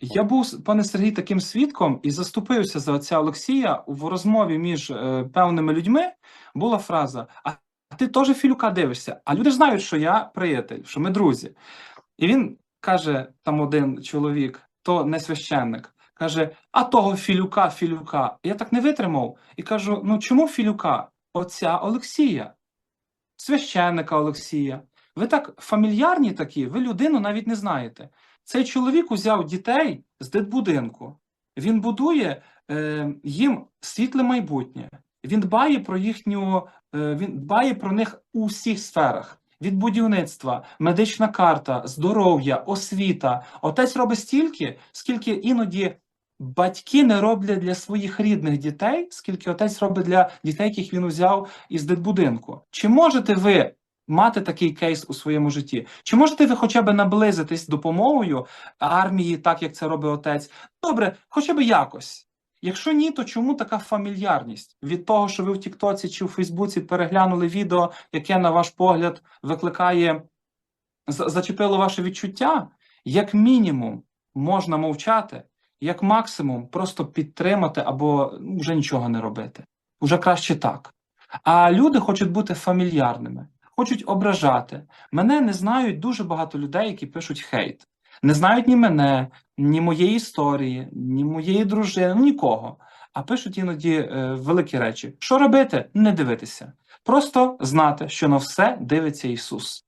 Я був, пане Сергій, таким свідком і заступився за отця Олексія в розмові між е, певними людьми. Була фраза: А ти теж Філюка дивишся? А люди знають, що я приятель, що ми друзі. І він каже: там один чоловік, то не священник, каже: А того Філюка, Філюка. Я так не витримав і кажу: ну чому Філюка? Отця Олексія, священника Олексія. Ви так фамільярні такі, ви людину навіть не знаєте. Цей чоловік узяв дітей з дитбудинку. Він будує е, їм світле майбутнє. Він дбає про їхню, е, він дбає про них у всіх сферах. Від будівництва, медична карта, здоров'я, освіта. Отець робить стільки, скільки іноді батьки не роблять для своїх рідних дітей, скільки отець робить для дітей, яких він узяв із дитбудинку. Чи можете ви мати такий кейс у своєму житті? Чи можете ви хоча б наблизитись допомогою армії, так як це робить отець? Добре, хоча б якось. Якщо ні, то чому така фамільярність від того, що ви в Тіктоці чи в Фейсбуці переглянули відео, яке, на ваш погляд, викликає зачепило ваше відчуття? Як мінімум можна мовчати, як максимум просто підтримати або вже нічого не робити. Уже краще так. А люди хочуть бути фамільярними, хочуть ображати. Мене не знають дуже багато людей, які пишуть хейт. Не знають ні мене, ні моєї історії, ні моєї дружини, ну, нікого. А пишуть іноді е, великі речі. Що робити? Не дивитися. Просто знати, що на все дивиться Ісус.